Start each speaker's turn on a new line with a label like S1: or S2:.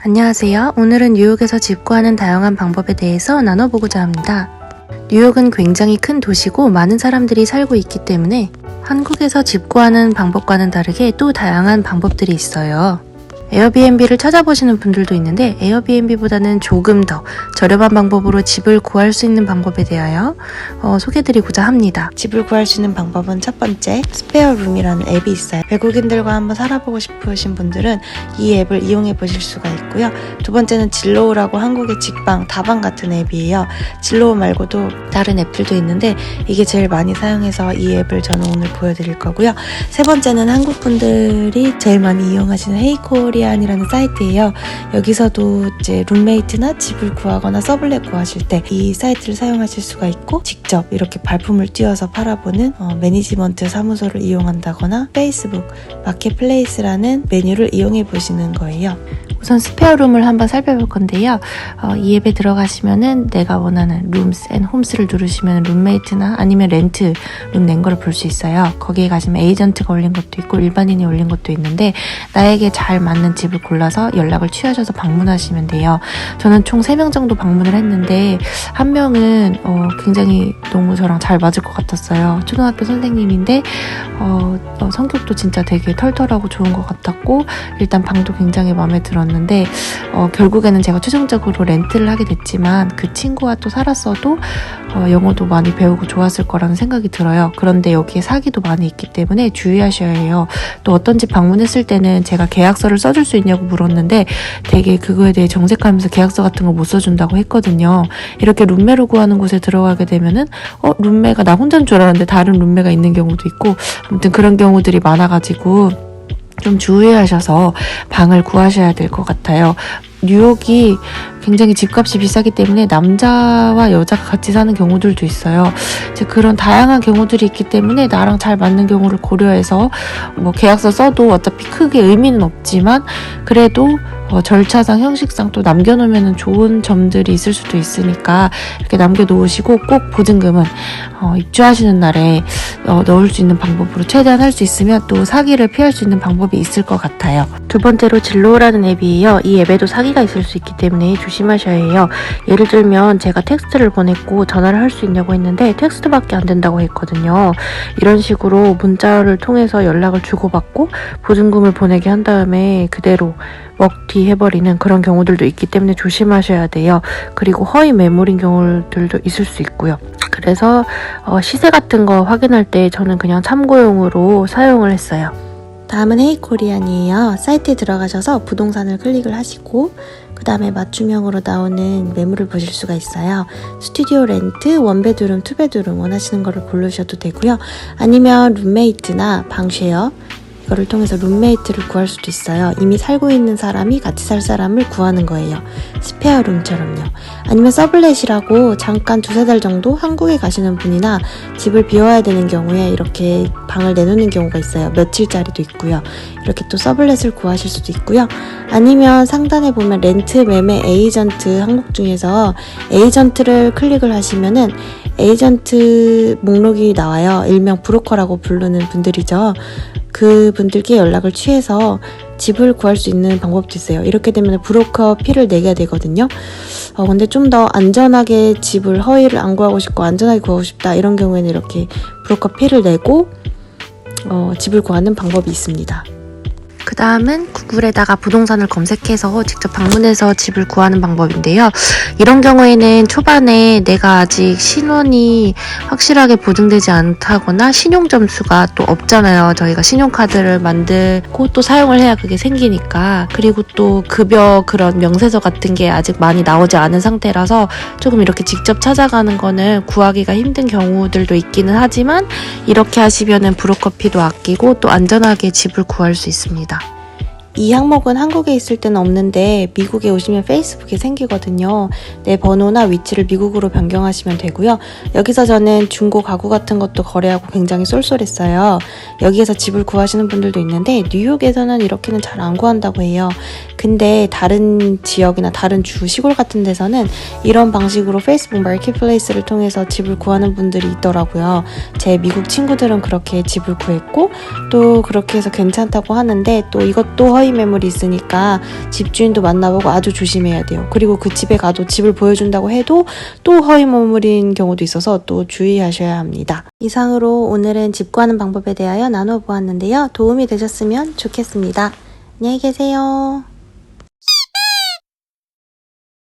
S1: 안녕하세요. 오늘은 뉴욕에서 집 구하는 다양한 방법에 대해서 나눠보고자 합니다. 뉴욕은 굉장히 큰 도시고 많은 사람들이 살고 있기 때문에 한국에서 집 구하는 방법과는 다르게 또 다양한 방법들이 있어요. 에어비앤비를 찾아보시는 분들도 있는데 에어비앤비보다는 조금 더 저렴한 방법으로 집을 구할 수 있는 방법에 대하여 어, 소개드리고자 합니다. 집을 구할 수 있는 방법은 첫 번째 스페어룸이라는 앱이 있어요. 외국인들과 한번 살아보고 싶으신 분들은 이 앱을 이용해 보실 수가 있고요. 두 번째는 진로우라고 한국의 직방, 다방 같은 앱이에요. 진로우 말고도 다른 앱들도 있는데 이게 제일 많이 사용해서 이 앱을 저는 오늘 보여드릴 거고요. 세 번째는 한국 분들이 제일 많이 이용하시는 헤이 코리안이라는 사이트예요. 여기서도 이제 룸메이트나 집을 구하거나 서블렛 구하실 때 이 사이트를 사용하실 수가 있고 직접 이렇게 발품을 띄워서 팔아보는 어, 매니지먼트 사무소를 이용한다거나 페이스북 마켓플레이스라는 메뉴를 이용해 보시는 거예요. 우선 스페어룸을 한번 살펴볼 건데요. 어, 이 앱에 들어가시면은 내가 원하는 룸스 앤 홈스를 누르시면 룸메이트나 아니면 렌트 룸낸 거를 볼 수 있어요. 거기에 가시면 에이전트가 올린 것도 있고 일반인이 올린 것도 있는데 나에게 잘 맞는 집을 골라서 연락을 취하셔서 방문하시면 돼요. 저는 총 3명 정도 방문을 했는데 한 명은 어, 굉장히 너무 저랑 잘 맞을 것 같았어요. 초등학교 선생님인데 어, 어, 성격도 진짜 되게 털털하고 좋은 것 같았고 일단 방도 굉장히 마음에 들었는데 어, 결국에는 제가 최종적으로 렌트를 하게 됐지만 그 친구와 또 살았어도 어, 영어도 많이 배우고 좋았을 거라는 생각이 들어요. 그런데 여기에 사기도 많이 있기 때문에 주의하셔야 해요. 또 어떤 집 방문했을 때는 제가 계약서를 써줄 수 있냐고 물었는데 되게 그거에 대해 정색하면서 계약서 같은 거 못 써준다고 했거든요. 이렇게 룸메로 구하는 곳에 들어가게 되면은 어 룸메가 나 혼자인 줄 알았는데 다른 룸메가 있는 경우도 있고 아무튼 그런 경우들이 많아가지고 좀 주의하셔서 방을 구하셔야 될 것 같아요. 뉴욕이 굉장히 집값이 비싸기 때문에 남자와 여자가 같이 사는 경우들도 있어요. 이제 그런 다양한 경우들이 있기 때문에 나랑 잘 맞는 경우를 고려해서 뭐 계약서 써도 어차피 크게 의미는 없지만 그래도 어, 절차상 형식상 또 남겨놓으면 좋은 점들이 있을 수도 있으니까 이렇게 남겨놓으시고 꼭 보증금은 어, 입주하시는 날에 어, 넣을 수 있는 방법으로 최대한 할 수 있으면 또 사기를 피할 수 있는 방법이 있을 것 같아요. 두 번째로 진로라는 앱이에요. 이 앱에도 사기가 있을 수 있기 때문에 조심하셔야 해요. 예를 들면 제가 텍스트를 보냈고 전화를 할 수 있냐고 했는데 텍스트밖에 안 된다고 했거든요. 이런 식으로 문자를 통해서 연락을 주고받고 보증금을 보내게 한 다음에 그대로 먹튀 해버리는 그런 경우들도 있기 때문에 조심하셔야 돼요. 그리고 허위 매물인 경우들도 있을 수 있고요. 그래서 어, 시세 같은 거 확인할 때 저는 그냥 참고용으로 사용을 했어요. 다음은 헤이코리안이에요. 사이트에 들어가셔서 부동산을 클릭을 하시고 그 다음에 맞춤형으로 나오는 매물을 보실 수가 있어요. 스튜디오 렌트, 원베드룸, 투베드룸 원하시는 거를 고르셔도 되고요. 아니면 룸메이트나 방쉐어 이거를 통해서 룸메이트를 구할 수도 있어요. 이미 살고 있는 사람이 같이 살 사람을 구하는 거예요. 스페어 룸처럼요. 아니면 서블렛이라고 잠깐 두세 달 정도 한국에 가시는 분이나 집을 비워야 되는 경우에 이렇게 방을 내놓는 경우가 있어요. 며칠짜리도 있고요. 이렇게 또 서블렛을 구하실 수도 있고요. 아니면 상단에 보면 렌트 매매 에이전트 항목 중에서 에이전트를 클릭을 하시면은 에이전트 목록이 나와요. 일명 브로커라고 부르는 분들이죠. 그 분들께 연락을 취해서 집을 구할 수 있는 방법도 있어요. 이렇게 되면 브로커 피를 내게 되거든요. 어, 근데 좀 더 안전하게 집을 허위를 안 구하고 싶고 안전하게 구하고 싶다 이런 경우에는 이렇게 브로커 피를 내고 어, 집을 구하는 방법이 있습니다. 그 다음은 구글에다가 부동산을 검색해서 직접 방문해서 집을 구하는 방법인데요. 이런 경우에는 초반에 내가 아직 신원이 확실하게 보증되지 않다거나 신용 점수가 또 없잖아요. 저희가 신용카드를 만들고 또 사용을 해야 그게 생기니까. 그리고 또 급여 그런 명세서 같은 게 아직 많이 나오지 않은 상태라서 조금 이렇게 직접 찾아가는 거는 구하기가 힘든 경우들도 있기는 하지만 이렇게 하시면은 브로커피도 아끼고 또 안전하게 집을 구할 수 있습니다. 이 항목은 한국에 있을 때는 없는데 미국에 오시면 페이스북에 생기거든요. 내 번호나 위치를 미국으로 변경하시면 되고요. 여기서 저는 중고 가구 같은 것도 거래하고 굉장히 쏠쏠했어요. 여기에서 집을 구하시는 분들도 있는데 뉴욕에서는 이렇게는 잘 안 구한다고 해요. 근데 다른 지역이나 다른 주 시골 같은 데서는 이런 방식으로 페이스북 마켓플레이스를 통해서 집을 구하는 분들이 있더라고요. 제 미국 친구들은 그렇게 집을 구했고 또 그렇게 해서 괜찮다고 하는데 또 이것도 허위 매물이 있으니까 집주인도 만나보고 아주 조심해야 돼요. 그리고 그 집에 가도 집을 보여준다고 해도 또 허위 매물인 경우도 있어서 또 주의하셔야 합니다. 이상으로 오늘은 집 구하는 방법에 대하여 나눠 보았는데요. 도움이 되셨으면 좋겠습니다. 안녕히 계세요.